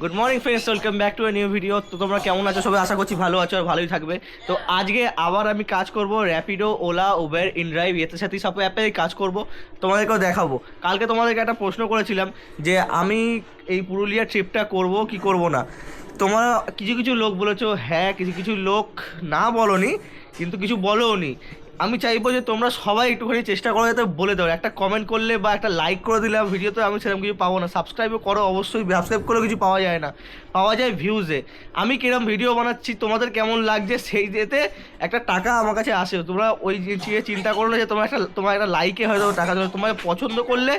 Good morning friends welcome back to a new video তো তোমরা কেমন আছো? সবাই আশা করছি ভালো আছো আর ভালোই থাকবে। তো আজকে আবার আমি কাজ করব র্যাপিডো ওলা উবের ইনড্রাইভ এতে সাথে সব অ্যাপে কাজ করব। তোমাদেরকেও দেখাবো। কালকে তোমাদেরকে একটা প্রশ্ন করেছিলাম যে আমি এই পুরুলিয়া ট্রিপটা করব কি করব না? তোমরা কিছু কিছু লোক বলেছ হ্যাঁ কিছু কিছু লোক না বলনি, কিন্তু কিছু বলোনি আমি চাইব যে তোমরা সবাই একটুখানি চেষ্টা করো, যাতে বলে দাও। একটা কমেন্ট করলে বা একটা লাইক করে দিলে ভিডিওতে আমি সেরকম কিছু পাবো না। সাবস্ক্রাইবও করো, অবশ্যই সাবস্ক্রাইব করে কিছু পাওয়া যায় না। পাওয়া যায় ভিউজে আমি কিরম ভিডিও বানাচ্ছি, তোমাদের কেমন লাগছে, সেই যেতে একটা টাকা আমার কাছে আসে। তোমরা ওই চিন্তা করো না যে তোমার একটা তোমার একটা লাইকে হয়তো টাকা দেবে তোমাকে পছন্দ করলে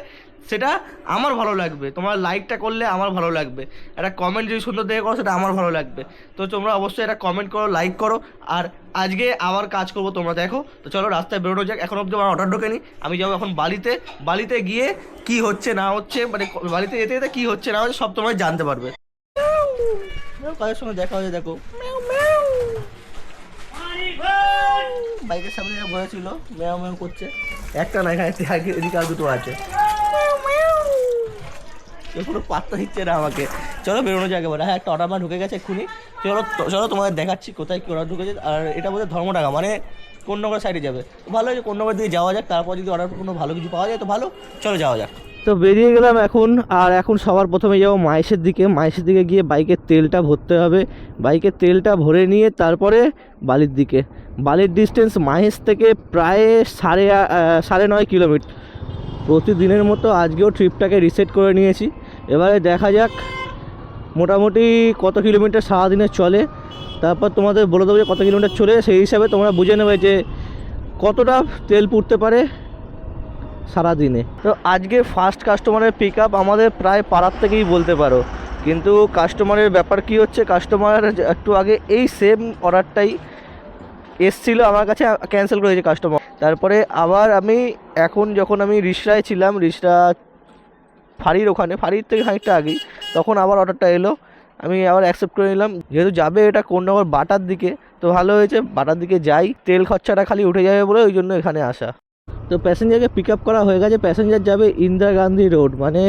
সেটা আমার ভালো লাগবে। তোমার লাইকটা করলে আমার ভালো লাগবে। একটা কমেন্ট যদি সুন্দর দেখে করো সেটা আমার ভালো লাগবে। তো তোমরা অবশ্যই একটা কমেন্ট করো লাইক করো। আর আজকে আবার কাজ করব তোমরা দেখো। তো চলো রাস্তায় বেরোনো যাক। এখন অব্দি আমার অর্ডার ঢোকেনি। আমি যাব এখন বালিতে। বালিতে গিয়ে কি হচ্ছে না হচ্ছে মানে বালিতে যেতে যেতে কি হচ্ছে না হচ্ছে সব তোমরা জানতে পারবে। কাজের সঙ্গে দেখা হয়েছে দেখো। বাইকের সামনে যা বসেছিল ম্যাও ম্যাও করছে। একটা না এখানে এদিকে- এদিকে আর দুটো আছে। কোনো পাত্তা দিচ্ছে না আমাকে। চলো বেরোনো যাক এবার। হ্যাঁ একটা অর্ডার ঢুকে গেছে এক্ষুনি। চলো চলো তোমাদের দেখাচ্ছি কোথায় কি অর্ডার ঢুকেছে। আর এটা বোধহয় ধর্মডাঙ্গা মানে কোন নগর সাইডে যাবে। ভালো হয়েছে কোন নগর দিকে যাওয়া যাক, তারপর যদি অর্ডার কোনো ভালো কিছু পাওয়া যায় তো ভালো। চলো যাওয়া যাক। তো বেরিয়ে গেলাম এখন, আর এখন সবার প্রথমে যাব মাইসের দিকে। মাইসের দিকে গিয়ে বাইকের তেলটা ভরতে হবে। বাইকের তেলটা ভরে নিয়ে তারপরে বালির দিকে। বালির ডিস্টেন্স মাহেশ থেকে প্রায় সাড়ে সাড়ে নয় কিলোমিটার। প্রতিদিনের মতো আজকেও ট্রিপটাকে রিসেট করে নিয়েছি। এবারে দেখা যাক মোটামুটি কত কিলোমিটার সারাদিনে চলে। তারপর তোমাদের বলে দেবো যে কত কিলোমিটার চলে, সেই হিসাবে তোমরা বুঝে নেবে যে কতটা তেল পুড়তে পারে সারাদিনে। তো আজকে ফার্স্ট কাস্টমারের পিক আপ আমাদের প্রায় পাড়ার থেকেই বলতে পারো। কিন্তু কাস্টমারের ব্যাপার কি হচ্ছে কাস্টমার একটু আগে এই সেম অর্ডারটাই এসছিল আমার কাছে ক্যান্সেল করেছে কাস্টমার তারপরে আবার আমি এখন যখন আমি রিসরায় ছিলাম, রিসরা ফাড়ির ওখানে ফাড়ির থেকে খানিকটা আগেই, তখন আবার অর্ডারটা এলো। আমি আবার অ্যাকসেপ্ট করে নিলাম। যেহেতু যাবে এটা কোন নগর বাটার দিকে, তো ভালো হয়েছে, বাটার দিকে যাই। তেল খরচাটা খালি উঠে যাবে বলে ওই জন্য এখানে আসা। তো প্যাসেঞ্জারকে পিক আপ করা হয়ে গেছে। প্যাসেঞ্জার যাবে ইন্দিরা গান্ধী রোড মানে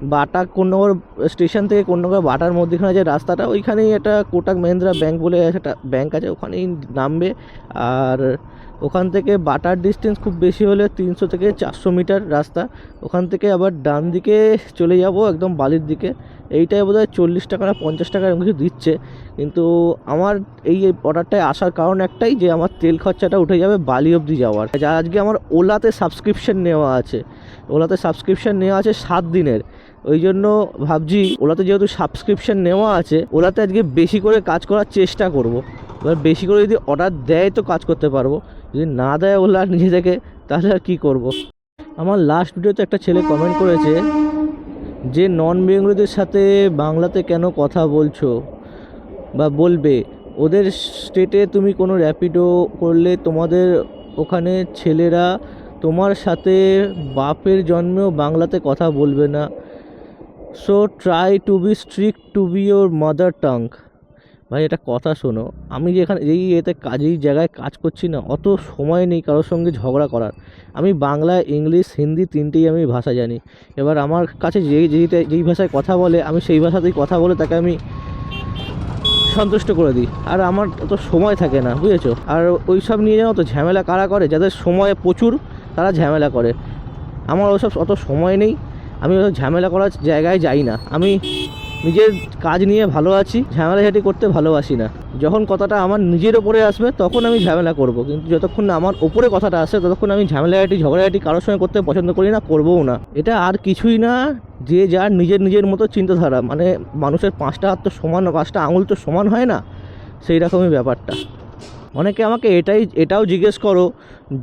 বাটা কোন্নগর স্টেশন থেকে কোন্নগর বাটার মধ্যেখানে যে রাস্তাটা, ওইখানেই একটা কোটাক মহিন্দ্রা ব্যাংক বলে একটা ব্যাংক আছে, ওখানেই নামবে। আর ওখান থেকে বাটার ডিস্টেন্স খুব বেশি হলে তিনশো থেকে চারশো মিটার রাস্তা। ওখান থেকে আবার ডান দিকে চলে যাব, একদম বালির দিকে। এইটাই বোধ হয় চল্লিশ টাকা না পঞ্চাশ টাকা এরকম কিছু দিচ্ছে। কিন্তু আমার এই অর্ডারটায় আসার কারণ একটাই যে, আমার তেল খরচাটা উঠে যাবে বালি অবধি যাওয়ার। যা আজকে আমার ওলাতে সাবস্ক্রিপশন নেওয়া আছে। ওলাতে সাবস্ক্রিপশন নেওয়া আছে সাত দিনের। ওই জন্য ভাবছি, ওলাতে যেহেতু সাবস্ক্রিপশন নেওয়া আছে, ওলাতে আজকে বেশি করে কাজ করার চেষ্টা করব। এবার বেশি করে যদি অর্ডার দেয় তো কাজ করতে পারব। যদি না দেয় ওলা নিজে থেকে তাহলে আর কী করব? আমার লাস্ট ভিডিওতে একটা ছেলে কমেন্ট করেছে যে নন বেঙ্গলিদের সাথে বাংলাতে কেন কথা বলছো? বা বলবে, ওদের স্টেটে তুমি কোনো র্যাপিডো করলে তোমাদের ওখানে ছেলেরা তোমার সাথে বাপের জন্মেও বাংলাতে কথা বলবে না। So try to be strict to be your mother tongue ভাই এটা কথা শোনো। আমি যেখানে যেই এতে কাজেই জায়গায় কাজ করছি না, অত সময় নেই কারোর সঙ্গে ঝগড়া করার। আমি বাংলা, ইংলিশ, হিন্দি তিনটেই আমি ভাষা জানি। এবার আমার কাছে যেই যেইটা, যেই ভাষায় কথা বলে, আমি সেই ভাষাতেই কথা বলে তাকে আমি সন্তুষ্ট করে দিই। আর আমার অত সময় থাকে না, বুঝেছ? আর ওই সব নিয়ে জানো তো, ঝামেলা কারা করে? যাদের সময় প্রচুর, তারা ঝামেলা করে। আমার ওসব অত সময় নেই। আমি ওসব ঝামেলা করার জায়গায় যাই না। আমি নিজের কাজ নিয়ে ভালো আছি ঝামেলাঝাটি করতে ভালোবাসি না। যখন কথাটা আমার নিজের ওপরে আসবে, তখন আমি ঝামেলা করব। কিন্তু যতক্ষণ না আমার ওপরে কথাটা আসে, ততক্ষণ আমি ঝামেলাঝাটি ঝগড়াঝাটি কারোর সঙ্গে করতে পছন্দ করি না, করবও না। এটা আর কিছুই না, যে যার নিজের নিজের মতো চিন্তাধারা। মানে মানুষের পাঁচটা হাত তো সমান, পাঁচটা আঙুল তো সমান হয় না? সেই রকমই ব্যাপারটা। অনেকে আমাকে এটাই, এটাও জিজ্ঞেস করো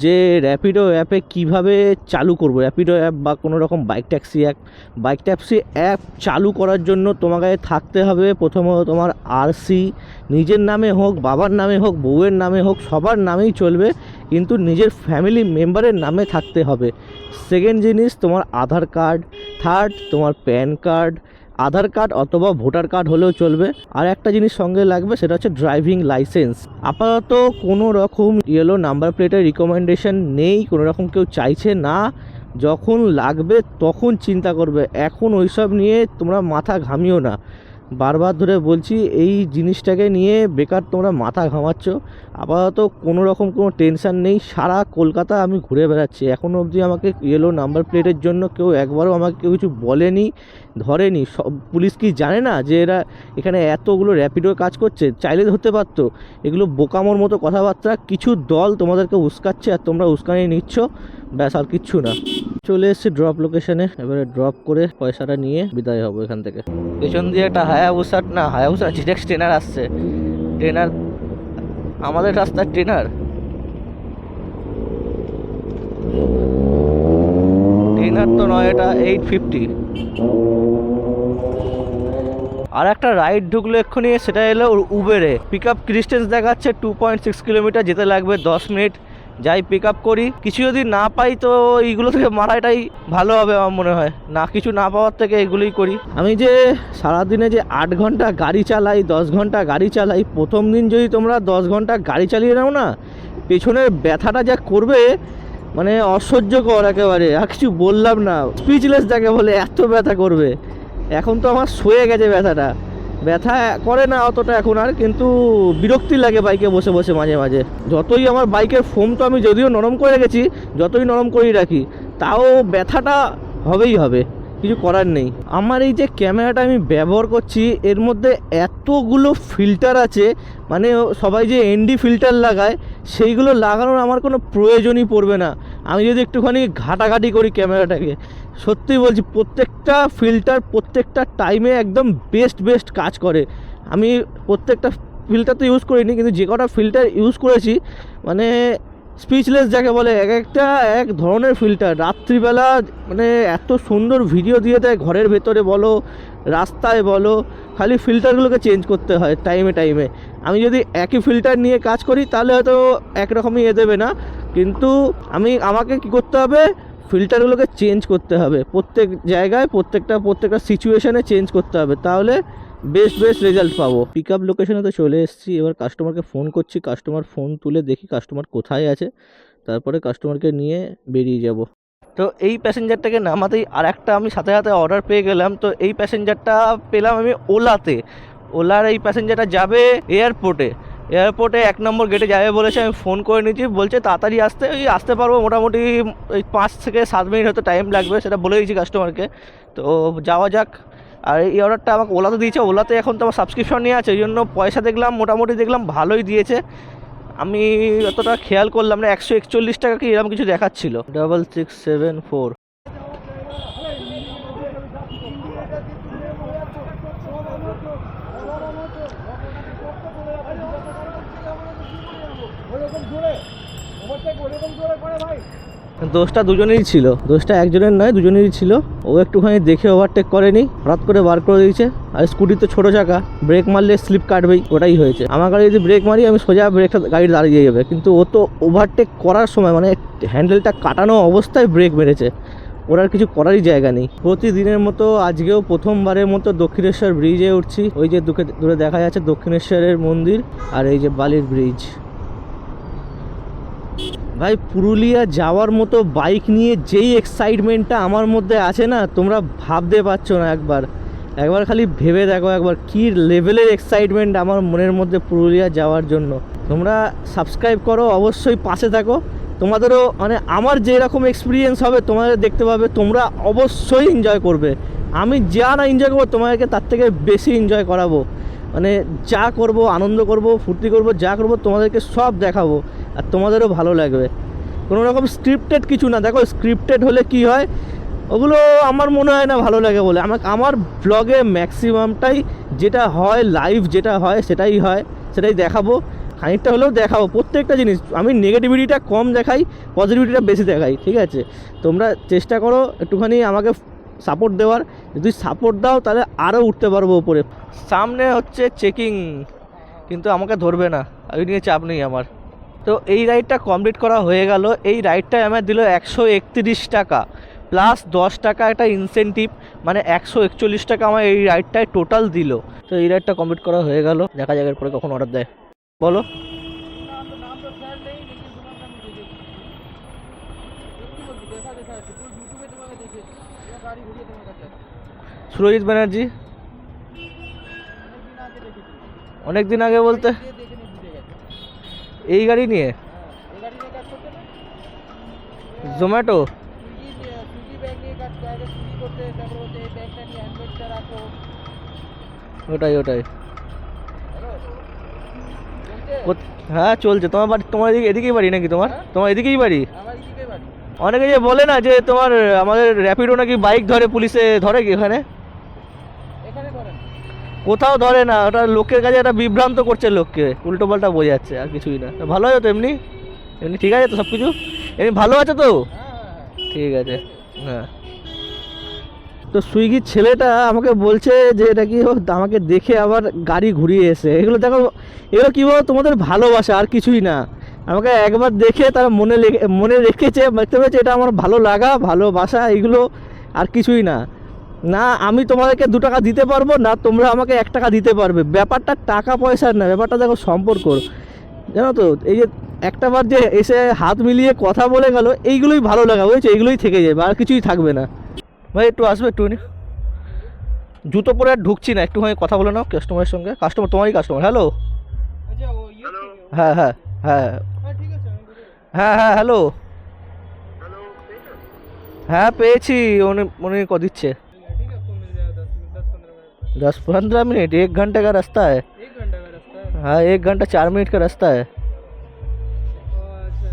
যে র্যাপিডো অ্যাপে কীভাবে চালু করব? র্যাপিডো অ্যাপ বা কোনো রকম bike taxi app bike taxi app চালু করার জন্য তোমাকে থাকতে হবে প্রথমত তোমার আরসি নিজের নামে হোক, বাবার নামে হোক, বউয়ের নামে হোক, সবার নামেই চলবে, কিন্তু নিজের ফ্যামিলি মেম্বারের নামে থাকতে হবে। সেকেন্ড জিনিস তোমার আধার কার্ড থার্ড তোমার প্যান কার্ড আধার কার্ড অথবা ভোটার কার্ড হলেও চলবে। আর একটা জিনিস সঙ্গে লাগবে, সেটা হচ্ছে ড্রাইভিং লাইসেন্স। আপাতত কোনো রকম ইয়েলো নাম্বার প্লেটের রিকমেন্ডেশন নেই, কোনো রকম কেউ চাইছে না। যখন লাগবে, তখন চিন্তা করবে। এখন ওইসব নিয়ে তোমরা মাথা ঘামিও না। বারবার ধরে বলছি, এই জিনিসটাকে নিয়ে বেকার তোমরা মাথা ঘামাচ্ছ। আপাতত কোনো রকম কোনো টেনশন নেই, সারা কলকাতা আমি ঘুরে বেড়াচ্ছি। এখনও অবধি আমাকে ইয়েলো নাম্বার প্লেটের জন্য কেউ একবারও আমাকে কেউ কিছু বলেনি, ধরেনি। সব পুলিশ কি জানে না যে এরা এখানে এতগুলো র্যাপিডোর কাজ করছে? চাইলে ধরতে পারতো। এগুলো বোকামোর মতো কথাবার্তা, কিছু দল তোমাদেরকে উস্কাচ্ছে আর তোমরা উস্কানি নিচ্ছ। ব্যাস, আর কিচ্ছু না। চলে এসেছি ড্রপ লোকেশনে এবারে ড্রপ করে পয়সাটা নিয়ে বিদায় হব এখান থেকে। পেছন দিয়ে একটা হায়াবুসার না হায়াবুসা জিটেক্স ট্রেনার আসছে। ট্রেনার আমাদের রাস্তার ট্রেনার ট্রেনার তো নয়, এটা এইট ফিফটি আর একটা রাইড ঢুকলো এক্ষুনি, সেটা এলো উবেরে পিক আপ ডিস্টেন্স দেখাচ্ছে টু পয়েন্ট সিক্স কিলোমিটার যেতে লাগবে দশ মিনিট যাই পিক আপ করি। কিছু যদি না পাই তো এইগুলো থেকে মারাটাই ভালো হবে আমার মনে হয়। না কিছু না পাওয়ার থেকে এগুলোই করি। আমি যে সারাদিনে যে আট ঘণ্টা গাড়ি চালাই, দশ ঘণ্টা গাড়ি চালাই, প্রথম দিন যদি তোমরা দশ ঘণ্টা গাড়ি চালিয়ে নাও না, পেছনের ব্যথাটা যা করবে মানে অসহ্যকর একেবারে। আর কিছু বললাম না। স্পিচলেস যাকে বলে, এত ব্যথা করবে। এখন তো আমার সয়ে গেছে ব্যথাটা। ব্যথা করে না অতটা এখন আর, কিন্তু বিরক্তি লাগে বাইকে বসে বসে মাঝে মাঝে। যতই আমার বাইকের ফোম তো আমি যদিও নরম করে রেখেছি, যতই নরম করেই রাখি, তাও ব্যথাটা হবেই হবে, কিছু করার নেই। আমার এই যে ক্যামেরাটা আমি ব্যবহার করছি, এর মধ্যে এতগুলো ফিল্টার আছে মানে সবাই যে এনডি ফিল্টার লাগায়, সেইগুলো লাগানোর আমার কোনো প্রয়োজনই পড়বে না। আমি যদি একটুখানি ঘাটাঘাটি করি ক্যামেরাটাকে, সত্যি বলছি প্রত্যেকটা ফিল্টার প্রত্যেকটা টাইমে একদম বেস্ট বেস্ট কাজ করে। আমি প্রত্যেকটা ফিল্টার তো ইউজ করিনি, কিন্তু যে কটা ফিল্টার ইউজ করেছি মানে স্পিচলেস যাকে বলে, এক একটা এক ধরনের ফিল্টার রাত্রিবেলা মানে এত সুন্দর ভিডিও দিয়ে দেয় ঘরের ভেতরে বলো, রাস্তায় বলো, খালি ফিল্টারগুলোকে চেঞ্জ করতে হয় টাইমে টাইমে আমি যদি একই ফিল্টার নিয়ে কাজ করি, তাহলে হয়তো একরকমই এ দেবে না। কিন্তু আমি, আমাকে কি করতে হবে? ফিল্টারগুলোকে চেঞ্জ করতে হবে। প্রত্যেক জায়গায় প্রত্যেকটা প্রত্যেকটা সিচুয়েশানে চেঞ্জ করতে হবে। তাহলে বেস্ট বেস্ট রেজাল্ট পাবো। পিক আপ লোকেশনে তো চলে এসেছি। এবার কাস্টমারকে ফোন করছি। কাস্টমার ফোন তুলে দেখি কাস্টমার কোথায় আছে। তারপরে কাস্টমারকে নিয়ে বেরিয়ে যাব। তো এই প্যাসেঞ্জারটাকে নামাতেই আর একটা আমি সাথে সাথে অর্ডার পেয়ে গেলাম। তো এই প্যাসেঞ্জারটা পেলাম আমি ওলাতে। ওলার এই প্যাসেঞ্জারটা যাবে এয়ারপোর্টে এয়ারপোর্টে এক নম্বর গেটে যাবে বলেছে, আমি ফোন করে নিয়েছি, বলছে তাড়াতাড়ি আসতে ওই আসতে পারব মোটামুটি ওই পাঁচ থেকে সাত মিনিট হয়তো টাইম লাগবে, সেটা বলে দিয়েছি কাস্টমারকে তো যাওয়া যাক। আর এই অর্ডারটা আমাকে ওলাতে দিয়েছে, ওলাতে এখন তো আমার সাবস্ক্রিপশন নিয়ে আছে ওই জন্য পয়সা দেখলাম, মোটামুটি দেখলাম ভালোই দিয়েছে। আমি অতটা খেয়াল করলাম না, একশো একচল্লিশ টাকা কি এরকম কিছু দেখাচ্ছিল। ডাবল সিক্স সেভেন ফোর দোষটা দুজনেরই ছিল। দোষটা একজনের নয়, দুজনেরই ছিল। ও একটুখানি দেখে ওভারটেক করেনি, হঠাৎ করে বার করে দিয়েছে। আর স্কুটি তো ছোটো চাকা ব্রেক মারলে স্লিপ কাটবেই, ওটাই হয়েছে। আমার গাড়ি যদি ব্রেক মারি, আমি সোজা ব্রেকটা গাড়ি দাঁড়িয়ে যাবে। কিন্তু ও তো ওভারটেক করার সময় মানে হ্যান্ডেলটা কাটানো অবস্থায় ব্রেক মেরেছে। ওর আর কিছু করারই জায়গা নেই। প্রতিদিনের মতো আজকেও প্রথমবারের মতো দক্ষিণেশ্বর ব্রিজে উঠছি। ওই যে দূরে দেখা যাচ্ছে দক্ষিণেশ্বরের মন্দির আর এই যে বালির ব্রিজ ভাই, পুরুলিয়া যাওয়ার মতো বাইক নিয়ে যেই এক্সাইটমেন্টটা আমার মধ্যে আছে না, তোমরা ভাবতে পারছ না একবার। একবার খালি ভেবে দেখো একবার, কী লেভেলের এক্সাইটমেন্ট আমার মনের মধ্যে পুরুলিয়া যাওয়ার জন্য। তোমরা সাবস্ক্রাইব করো, অবশ্যই পাশে থাকো। তোমাদেরও মানে আমার যেরকম এক্সপিরিয়েন্স হবে, তোমাদের দেখতে পাবে, তোমরা অবশ্যই এনজয় করবে। আমি যা না এনজয় করব, তোমাদেরকে তার থেকে বেশি এনজয় করাবো। মানে যা করব, আনন্দ করব, ফুর্তি করব, যা করব, তোমাদেরকে সব দেখাবো। আর তোমাদেরও ভালো লাগবে। কোনো রকম স্ক্রিপ্টেড কিছু না। দেখো স্ক্রিপ্টেড হলে কি হয়? ওগুলো আমার মনে হয় না ভালো লাগে বলে। আমাকে আমার ব্লগে ম্যাক্সিমামটাই যেটা হয় লাইভ যেটা হয়, সেটাই হয়, সেটাই দেখাবো। খানিকটা হলেও দেখাবো। প্রত্যেকটা জিনিস, আমি নেগেটিভিটিটা কম দেখাই পজিটিভিটিটা বেশি দেখাই, ঠিক আছে? তোমরা চেষ্টা করো একটুখানি আমাকে সাপোর্ট দেওয়ার। যদি সাপোর্ট দাও, তাহলে আরও উঠতে পারব উপরে। সামনে হচ্ছে চেকিং কিন্তু আমাকে ধরবে না। ওই নিয়ে চাপ নেই আমার। তো এই রাইডটা কমপ্লিট করা হয়ে গেল। এই রাইডটায় আমার দিল একশো একত্রিশ টাকা। প্লাস দশ টাকা একটা ইনসেন্টিভ মানে একশো একচল্লিশ টাকা আমার এই রাইডটায় টোটাল দিল। তো এই রাইডটা কমপ্লিট করা হয়ে গেল। দেখা যাক এরপরে কখন অর্ডার দেয়। বলো। সুরজিৎ ব্যানার্জি। অনেক দিন আগে বলতে দিয়ে দেখে নিয়ে ঢুকে গেছে এই গাড়ি নিয়ে? জোম্যাটো ওটাই ওটাই। হ্যাঁ চলছে। তোমার বাড়ি তোমার এদিকে এদিকেই বাড়ি নাকি তোমার? হ্যাঁ? তোমার এদিকেই বাড়ি? অনেকে যে বলে না যে তোমার আমাদের র্যাপিডো নাকি বাইক ধরে পুলিশে ধরে কি করেন কোথাও ধরে না, ওটা লোকের কাছে একটা বিভ্রান্ত করছে লোককে, উল্টো পাল্টা বোঝাচ্ছে, আর কিছুই না। ভালো আছে তো এমনি? এমনি ঠিক আছে তো সব কিছু এমনি ভালো আছে তো? ঠিক আছে হ্যাঁ। তো সুইগির ছেলেটা আমাকে বলছে যে, এটা কি আমাকে দেখে আবার গাড়ি ঘুরিয়ে এসে। এগুলো দেখো, এগুলো কী বলো, তোমাদের ভালোবাসা, আর কিছুই না। আমাকে একবার দেখে তারা মনে মনে রেখেছে, দেখতে পেয়েছে, এটা আমার ভালো লাগা, ভালোবাসা, এগুলো আর কিছুই না। না আমি তোমাদেরকে দু টাকা দিতে পারব না তোমরা আমাকে এক টাকা দিতে পারবে। ব্যাপারটা টাকা পয়সার না ব্যাপারটা দেখো সম্পর্ক। জানো তো এই যে একটা বার যে এসে হাত মিলিয়ে কথা বলে গেল এইগুলোই ভালো লাগা বুঝেছ? এইগুলোই থেকে যাবে আর কিছুই থাকবে না। ভাই একটু আসবে একটুখানি জুতো পরে আর ঢুকছি না একটু একটুখানি কথা বলে নাও কাস্টমারের সঙ্গে। কাস্টমার তোমারই কাস্টমার হ্যালো আচ্ছা ও ইয়ে হ্যাঁ হ্যাঁ হ্যাঁ। হ্যাঁ। হ্যাঁ হ্যাঁ হ্যালো হ্যাঁ পেয়েছি উনি উনি ক দিচ্ছে दस पंद्रह मिनट एक घंटे का रास्ता है में। एक घंटा का रास्ता है हाँ एक घंटा चार मिनट का रास्ता है ओ, अच्छा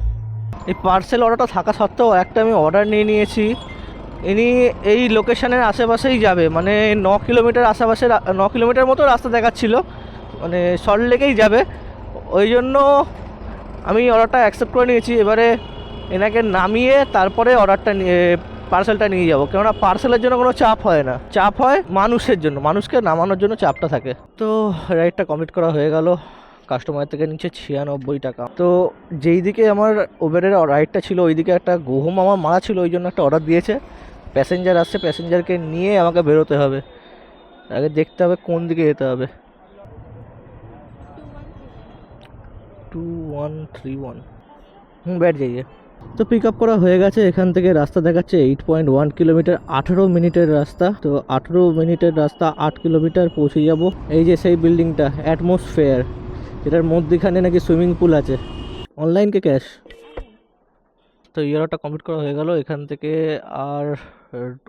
এই পার্সেল অর্ডারটা থাকা সত্ত্বেও একটা আমি অর্ডার নিয়ে নিয়েছি ইনি এই লোকেশনের আশেপাশেই যাবে মানে ন কিলোমিটার আশেপাশে রা- ন কিলোমিটার মতো রাস্তা দেখাচ্ছিল মানে সল্ট লেকেই যাবে ওই জন্য আমি অর্ডারটা অ্যাকসেপ্ট করে নিয়েছি এবারে এনাকে নামিয়ে তারপরে অর্ডারটা নিয়ে পার্সেলটা নিয়ে যাব। কেননা পার্সেলের জন্য কোনো চাপ হয় না। চাপ হয় মানুষের জন্য। মানুষকে নামানোর জন্য চাপটা থাকে। তো রাইডটা কমপ্লিট করা হয়ে গেল। কাস্টমার থেকে নিচে ছিয়ানব্বই টাকা। তো যেই দিকে আমার ওবেরের রাইডটা ছিল ওই দিকে একটা গহম আমার মারা ছিল, ওই জন্য একটা অর্ডার দিয়েছে। প্যাসেঞ্জার আসছে প্যাসেঞ্জারকে নিয়ে আমাকে বেরোতে হবে। আগে দেখতে হবে কোন দিকে যেতে হবে। টু ওয়ান থ্রি ওয়ান হুম ব্যাট যাইয়ে। তো পিক আপ করা হয়ে গেছে, এখান থেকে রাস্তা দেখাচ্ছে এইট পয়েন্ট ওয়ান কিলোমিটার, আঠেরো মিনিটের রাস্তা। তো আঠেরো মিনিটের রাস্তা, আট কিলোমিটার পৌঁছে যাব। এই যে সেই বিল্ডিংটা অ্যাটমসফেয়ার এটার মধ্যেখানে নাকি সুইমিং পুল আছে। অনলাইন কে ক্যাশ তো ইয়ারটা কমপ্লিট করা হয়ে গেল। এখান থেকে আর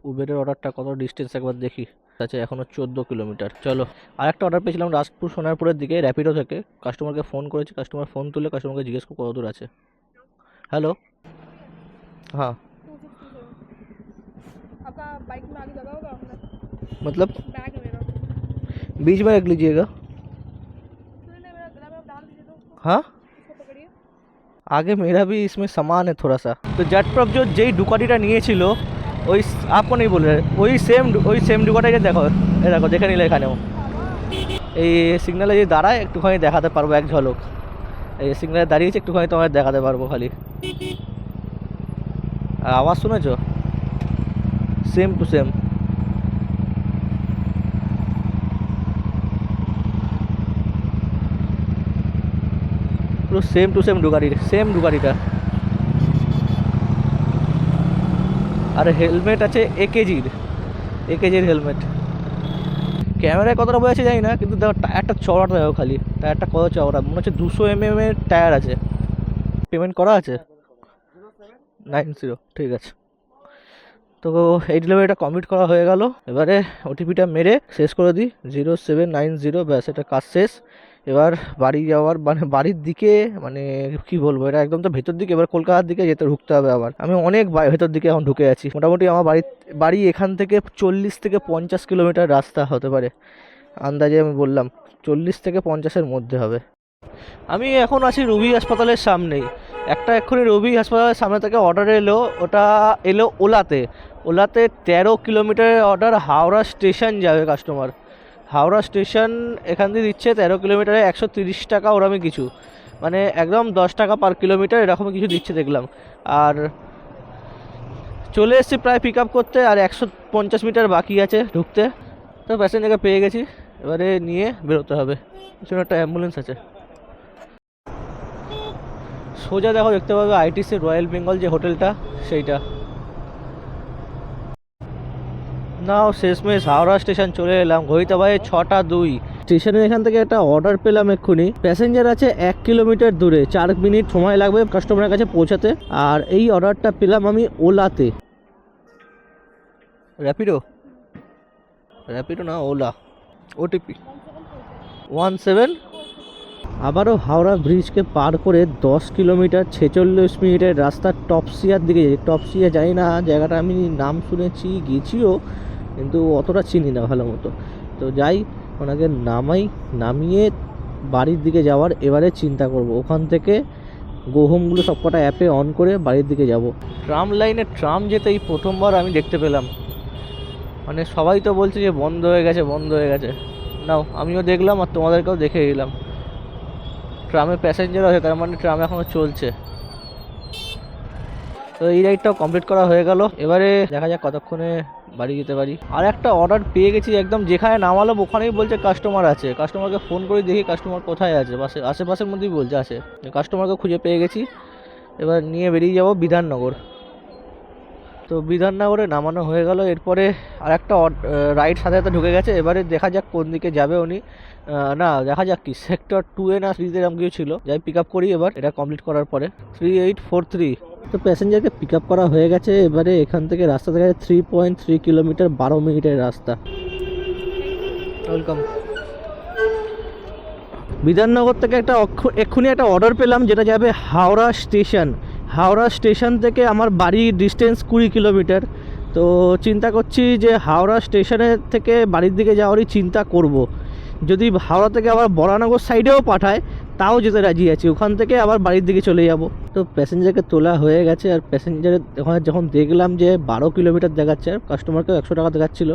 উবেরের অর্ডারটা কত ডিস্টেন্স একবার দেখি। আছে এখনও চোদ্দ কিলোমিটার। চলো আর একটা অর্ডার পেয়েছিলাম রাজপুর সোনারপুরের দিকে র্যাপিডো থেকে। কাস্টমারকে ফোন করেছি কাস্টমার ফোন তুলে কাস্টমারকে জিজ্ঞেস কত দূর আছে। হ্যালো हाँ आपका बाइक में आगे जगह होगा अपना मतलब बैग है मेरा बीच में रख लीजिएगा सुनिए ना मेरा गला में आप डाल दीजिए तो उसको हाँ उसको पकड़िए আগে মেরা भी इसमें सामान है थोड़ा सा তো জেট প্রপ যে যেই ডুকাটিটা নিয়েছিল ওই আপনি নেই বলে ওই সেম ওই সেম ডুকাটাই দেখো এই দেখো দেখে নিলে এখানেও এই সিগনালে যে দাঁড়ায় একটুখানি দেখাতে পারবো এক ঝলক এই সিগনালে দাঁড়িয়েছে একটুখানি তোমায় দেখাতে পারবো খালি আর আওয়াজ শুনেছো? সেম টু সেম পুরো সেম টু সেম ডুগারির সেম ডুগারিটা আর হেলমেট আছে এ কেজির এ কেজির হেলমেট ক্যামেরায় কতটা বোঝা জানি না, কিন্তু দেখো টায়ারটা চওড়াটা দেখো খালি। টায়ারটা কত চওড়া, মনে হচ্ছে দুশো এম এম এর টায়ার আছে। পেমেন্ট করা আছে? নাইন জিরো, ঠিক আছে। তো এই ডেলিভারিটা কমপ্লিট করা হয়ে গেল। এবারে ওটিপিটা মেরে শেষ করে দিই। জিরো সেভেন নাইন জিরো, ব্যাস, এটা কাজ শেষ। এবার বাড়ি যাওয়ার মানে বাড়ির দিকে মানে কি বলব, এটা একদম তো ভেতর দিকে, এবার কলকাতার দিকে যেতে ঢুকতে হবে আবার। আমি অনেক ভেতর দিকে এখন ঢুকে আছি। মোটামুটি আমার বাড়ি বাড়ি এখান থেকে চল্লিশ থেকে পঞ্চাশ কিলোমিটার রাস্তা হতে পারে। আন্দাজে আমি বললাম, চল্লিশ থেকে পঞ্চাশের মধ্যে হবে। আমি এখন আছি রবি হাসপাতালের সামনেই। একটা এক্ষুনি রবি হাসপাতালের সামনে থেকে অর্ডার এলো, ওটা এলো ওলাতে। ওলাতে তেরো কিলোমিটারের অর্ডার হাওড়া স্টেশন যাবে কাস্টমার হাওড়া স্টেশন এখান দিয়ে দিচ্ছে তেরো কিলোমিটারে একশো তিরিশ টাকা ওরমই কিছু। মানে একদম দশ টাকা পার কিলোমিটার এরকম কিছু দিচ্ছে দেখলাম। আর চলে এসেছি প্রায় পিক আপ করতে, আর একশো পঞ্চাশ মিটার বাকি আছে ঢুকতে। তো প্যাসেঞ্জারকে পেয়ে গেছি। এবারে নিয়ে বেরোতে হবে। পিছনে একটা অ্যাম্বুলেন্স আছে। সোজা দেখো, দেখতে পাবে আইটিসি রয়্যাল বেঙ্গল যে হোটেলটা, সেইটা। নাও, শেষমেশ হাওড়া স্টেশন চলে এলাম ঘড়িতে বাজে ছটা দুই। স্টেশনের এখান থেকে একটা অর্ডার পেলাম এক্ষুনি। প্যাসেঞ্জার আছে এক কিলোমিটার দূরে, চার মিনিট সময় লাগবে কাস্টমারের কাছে পৌঁছাতে। আর এই অর্ডারটা পেলাম আমি ওলাতে। র্যাপিডো র্যাপিডো না, ওলা। ওটিপি ওয়ান সেভেন আবারও হাওড়া ব্রিজকে পার করে দশ কিলোমিটার ছেচল্লিশ মিনিটের রাস্তা টপসিয়ার দিকে যাই টপসিয়া জানি না জায়গাটা আমি নাম শুনেছি, গেছিও, কিন্তু অতটা চিনি না ভালো মতো। তো যাই, ওনাকে নামাই, নামিয়ে বাড়ির দিকে যাওয়ার এবারে চিন্তা করব। ওখান থেকে গোহমগুলো সবকটা অ্যাপে অন করে বাড়ির দিকে যাব। ট্রাম লাইনে ট্রাম যেতে এই প্রথমবার আমি দেখতে পেলাম। মানে সবাই তো বলছে যে বন্ধ হয়ে গেছে, বন্ধ হয়ে গেছে। নাও, আমিও দেখলাম আর তোমাদেরকেও দেখে দিলাম ট্রামে প্যাসেঞ্জার আছে, তার মানে ট্রাম এখনও চলছে। তো এই রাইডটাও কমপ্লিট করা হয়ে গেল। এবারে দেখা যাক কতক্ষণে বাড়ি যেতে পারি। আর একটা অর্ডার পেয়ে গেছি একদম, যেখানে নামালো ওখানেই বলছে কাস্টমার আছে। কাস্টমারকে ফোন করে দেখি কাস্টমার কোথায় আছে। পাশে, আশেপাশের মধ্যেই বলছে আছে। কাস্টমারকে খুঁজে পেয়ে গেছি। এবার নিয়ে বেরিয়ে যাব বিধাননগর। তো বিধাননগরে নামানো হয়ে গেল। এরপরে আর একটা রাইড সাথে সাথে ঢুকে গেছে। এবারে দেখা যাক কোন দিকে যাবে উনি। না দেখা যাক কি। সেক্টর টু এ না থ্রিতে এরকম কিছু ছিল। যাই পিক আপ করি এবার। এটা কমপ্লিট করার পরে। থ্রি এইট ফোর থ্রি তো প্যাসেঞ্জারকে পিক আপ করা হয়ে গেছে। এবারে এখান থেকে রাস্তা দেখা যায় থ্রি পয়েন্ট থ্রি কিলোমিটার বারো মিনিটের রাস্তা। ওয়েলকাম বিধাননগর থেকে একটা অক্ষ- এক্ষুনি একটা অর্ডার পেলাম যেটা যাবে হাওড়া স্টেশন হাওড়া স্টেশন থেকে আমার বাড়ি ডিস্টেন্স কুড়ি কিলোমিটার তো চিন্তা করছি যে হাওড়া স্টেশনের থেকে বাড়ির দিকে যাওয়ারই চিন্তা করব। যদি হাওড়া থেকে আবার বরানগর সাইডেও পাঠায়, তাও যেতে রাজি আছি। ওখান থেকে আবার বাড়ির দিকে চলে যাব। তো প্যাসেঞ্জারকে তোলা হয়ে গেছে আর প্যাসেঞ্জারের ওখানে যখন দেখলাম যে বারো কিলোমিটার দেখাচ্ছে, আর কাস্টমারকেও একশো টাকা দেখাচ্ছিলো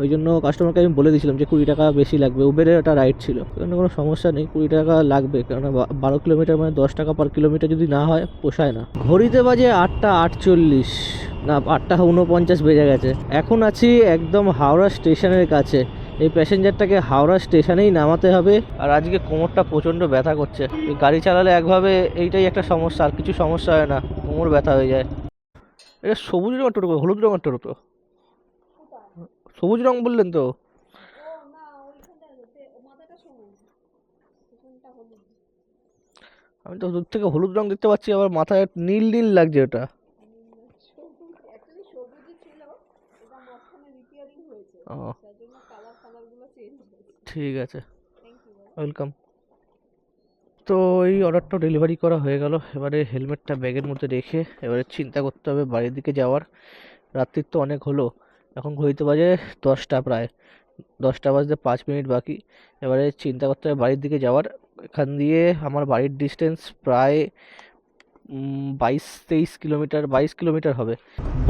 ওই জন্য কাস্টমারকে আমি বলে দিয়েছিলাম যে কুড়ি টাকা বেশি লাগবে। উবেরের একটা রাইড ছিল। ওখানে কোনো সমস্যা নেই, কুড়ি টাকা লাগবে। কেননা বারো কিলোমিটার মানে দশ টাকা পার কিলোমিটার যদি না হয়, পোষায় না। ঘড়িতে বাজে আটটা আটচল্লিশ। না, আটটা উনপঞ্চাশ বেজে গেছে। এখন আছি একদম হাওড়া স্টেশনের কাছে। এই প্যাসেঞ্জারটাকে হাওড়া স্টেশনেই নামাতে হবে। আর আজকে কোমরটা প্রচণ্ড ব্যথা করছে। এই গাড়ি চালালে একভাবে এইটাই একটা সমস্যা আর কিছু সমস্যা হয় না কোমর ব্যথা হয়ে যায়। এটা সবুজ রঙের টোটো হলুদ রঙের টোটো তো। সবুজ রং বললেন তো? আমি তো দূর থেকে হলুদ রং দেখতে পাচ্ছি আবার মাথায় নীল নীল লাগছে ওটা। ও। ঠিক আছে। ওয়েলকাম তো এই অর্ডারটা ডেলিভারি করা হয়ে গেল। এবারে হেলমেটটা ব্যাগের মধ্যে রেখে এবারে চিন্তা করতে হবে বাড়ির দিকে যাওয়ার। রাত্রির তো অনেক হলো। এখন ঘড়িতে বাজে দশটা প্রায়। দশটা বাজতে পাঁচ মিনিট বাকি। এবারে চিন্তা করতে হবে বাড়ির দিকে যাওয়ার। এখান দিয়ে আমার বাড়ির ডিস্টেন্স প্রায় বাইশ তেইশ কিলোমিটার বাইশ কিলোমিটার হবে।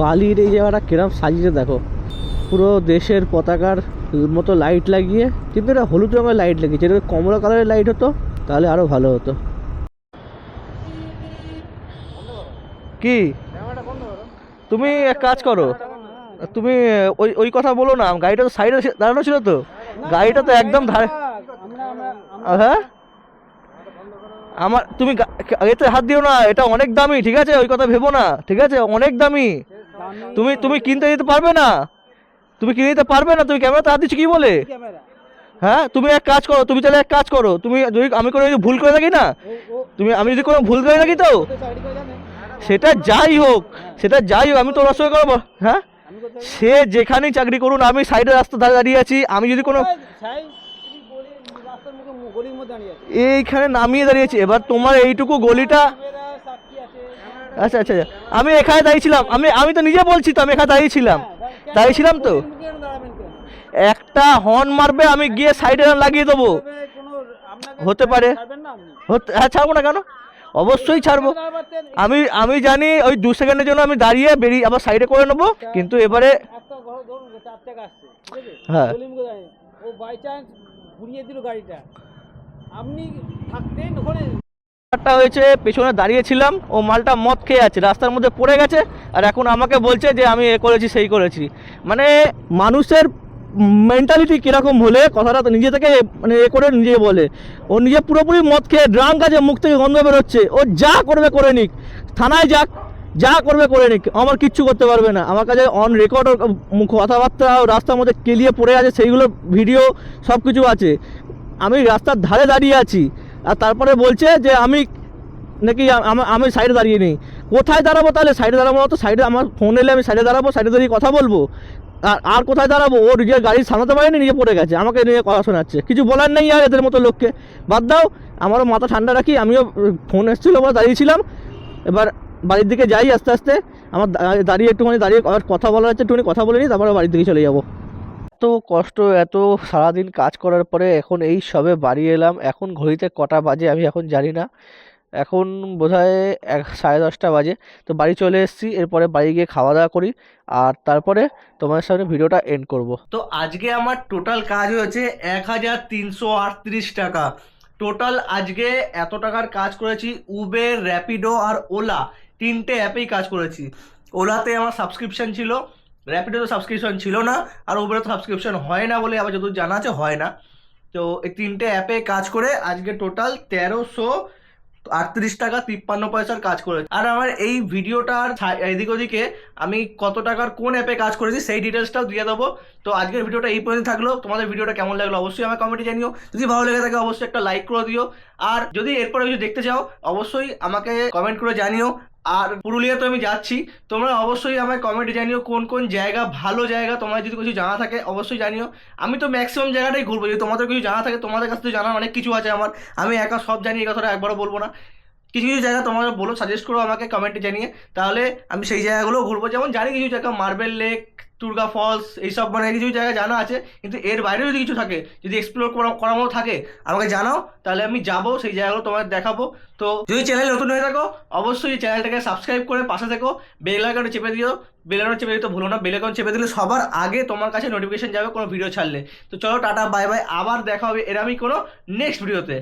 বালির এই জায়গাটা কিরম সাজিয়েছে দেখো। পুরো দেশের পতাকার মতো লাইট লাগিয়ে, কিন্তু এটা হলুদ রঙের লাইট লাগিয়েছে এটা কমলা কালারের লাইট হতো, তাহলে আরও ভালো হতো। কি? তুমি এক কাজ করো। তুমি ওই ওই কথা বলো না। গাড়িটা তো সাইডে দাঁড়ানো ছিল তো? গাড়িটা তো একদম ধারে হ্যাঁ? আমার তুমি এতে হাত দিও না। এটা অনেক দামি, ঠিক আছে? ওই কথা ভেবো না, ঠিক আছে? অনেক দামি। তুমি তুমি কিনতে দিতে পারবে না? তুমি কিনে দিতে পারবে না? তুমি ক্যামেরাতে হাত দিচ্ছ কি বলে? হ্যাঁ তুমি এক কাজ করো তুমি তাহলে এক কাজ করো। তুমি যদি আমি কোনো ভুল করে থাকি না? তুমি আমি যদি কোনো ভুল করে থাকি তো? সেটা যাই হোক সেটা যাই হোক আমি তো ওর সঙ্গে করব হ্যাঁ? সে যেখানেই চাকরি করুন আমি সাইডে রাস্তা ধারে দাঁড়িয়ে আছি আমি যদি কোনো এইখানে নামিয়ে দাঁড়িয়েছি এবার তোমার এইটুকু গলিটা ক্যামেরা আচ্ছা আচ্ছা আচ্ছা। আমি এখানে দাঁড়িয়েছিলাম আমি আমি তো নিজে বলছি তো আমি এখানে দাঁড়িয়েছিলাম তো কেন দাঁড়াবেন কেন একটা হর্ন মারবে, আমি গিয়ে সাইডে লাগিয়ে দেবো। হতে পারে। হ্যাঁ ছাড়বো না কেন? অবশ্যই ছাড়বো। আমি আমি জানি ওই দু সেকেন্ডের জন্য আমি দাঁড়িয়ে বেরিয়ে আবার সাইডে করে নেব, কিন্তু এবারে হ্যাঁ। ও বাই চান্স ঘুরিয়ে দিল গাড়িটা। আপনি থাকতেন ওখানে। ব্যাপারটা হয়েছে, পেছনে দাঁড়িয়েছিলাম, ও মালটা মদ খেয়ে আছে, রাস্তার মধ্যে পড়ে গেছে, আর এখন আমাকে বলছে যে আমি এ করেছি, সেই করেছি। মানে মানুষের মেন্টালিটি কীরকম হলে, কথাটা তো নিজে থেকে মানে এ করে নিজে বলে। ও নিজে পুরোপুরি মদ খেয়ে ড্রাঙ্ক আছে মুখ থেকে গন্ধ বেরোচ্ছে, ও যা করবে করে নিক, থানায় যাক, যা করবে করে নিক আমার কিচ্ছু করতে পারবে না। আমার কাছে অন রেকর্ড কথাবার্তা রাস্তার মধ্যে কেলিয়ে পড়ে আছে, সেইগুলো ভিডিও সব কিছু আছে। আমি রাস্তার ধারে দাঁড়িয়ে আছি আর তারপরে বলছে যে আমি নাকি আমি সাইডে দাঁড়িয়ে নেই। কোথায় দাঁড়াবো তাহলে? সাইডে দাঁড়াবো তো? সাইডে আমার ফোন এলে আমি সাইডে দাঁড়াবো সাইডে দাঁড়িয়ে কথা বলব। আর আর কোথায় দাঁড়াবো? ও নিজের গাড়ি সামলাতে পারেনি, নিজে পড়ে গেছে। আমাকে নিয়ে কথা শোনাচ্ছে। কিছু বলার নেই আর এদের মতো লোককে। বাদ দাও, আমারও মাথা ঠান্ডা রাখি। আমিও ফোন এসেছিল বলে দাঁড়িয়েছিলাম। এবার বাড়ির দিকে যাই আস্তে আস্তে। আমার দাঁড়িয়ে একটুখানি দাঁড়িয়ে কথা বলা যাচ্ছে একটুখানি কথা বলে নিই, তারপরে বাড়ির দিকে চলে যাব। এত কষ্ট, এত সারাদিন কাজ করার পরে এখন এই সবে বাড়ি এলাম। এখন ঘড়িতে কটা বাজে আমি এখন জানি না। এখন বোধহয় এক, সাড়ে দশটা বাজে। তো বাড়ি চলে এসেছি, এরপরে বাড়ি গিয়ে খাওয়া দাওয়া করি আর তারপরে তোমার সামনে ভিডিওটা এন্ড করব। তো আজকে আমার টোটাল কাজ হয়েছে এক হাজার তিনশো আটত্রিশ টাকা। টোটাল আজকে এত টাকার কাজ করেছি উবের র্যাপিডো আর ওলা তিনটে অ্যাপেই কাজ করেছি। ওলাতে আমার সাবস্ক্রিপশন ছিল। র্যাপিডোতে সাবস্ক্রিপশন ছিল না, আর উবেরে তো সাবস্ক্রিপশন হয় না বলে আবার যতদূর জানা আছে হয় না। তো এই তিনটে অ্যাপে কাজ করে আজকে টোটাল তেরোশো আটত্রিশ টাকা তিপ্পান্ন পয়সার কাজ করেছি আর আমার এই ভিডিওটার এদিক ওদিকে আমি কত টাকার কোন অ্যাপে কাজ করেছি সেই ডিটেলসটাও দিয়ে দেবো। তো আজকের ভিডিওটা এই পর্যন্ত থাকল। তোমাদের ভিডিওটা কেমন লাগল অবশ্যই আমার কমেন্টে জানিও। যদি ভালো লেগে থাকে অবশ্যই একটা লাইক করে দিও। আর যদি এরপরে কিছু দেখতে চাও, অবশ্যই আমাকে কমেন্ট করে জানিও। আর পুরুলিয়া তো আমি যাচ্ছি। তোমরা অবশ্যই আমায় কমেন্টে জানিও কোন কোন জায়গা ভালো জায়গা তোমার যদি কিছু জানা থাকে, অবশ্যই জানিও। আমি তো ম্যাক্সিমাম জায়গাটাই ঘুরবো। যদি তোমাদের কিছু জানা থাকে, তোমাদের কাছে তো জানার অনেক কিছু আছে আমার। আমি একা সব জানি, এই কথাটা একবারও বলব না। কিছু কিছু জায়গা তোমরা বলো সাজেস্ট করো আমাকে কমেন্টে জানিয়ে। তাহলে আমি সেই জায়গাগুলো ঘুরবো। যেমন জানি কিছু জায়গা মার্বেল লেক দুর্গা ফলস, এইসব মানে কিছু জায়গা জানা আছে, কিন্তু এর বাইরে যদি কিছু থাকে, যদি এক্সপ্লোর করার মতো থাকে, আমাকে জানাও, তাহলে আমি যাব, সেই জায়গাগুলো তোমাদের দেখাবো। তো যদি চ্যানেল নতুন হয়ে থাকো, অবশ্যই চ্যানেলটাকে সাবস্ক্রাইব করে পাশে থেকো বেল আইকনটা চেপে দিও। বেল চেপে দিতে ভুলো না বেল আইকন চেপে দিলে সবার আগে তোমার কাছে নোটিফিকেশন যাবে কোনো ভিডিও ছাড়লে। তো চলো, টাটা বাই বাই আবার দেখা হবে, এরমই কোনো নেক্সট ভিডিওতে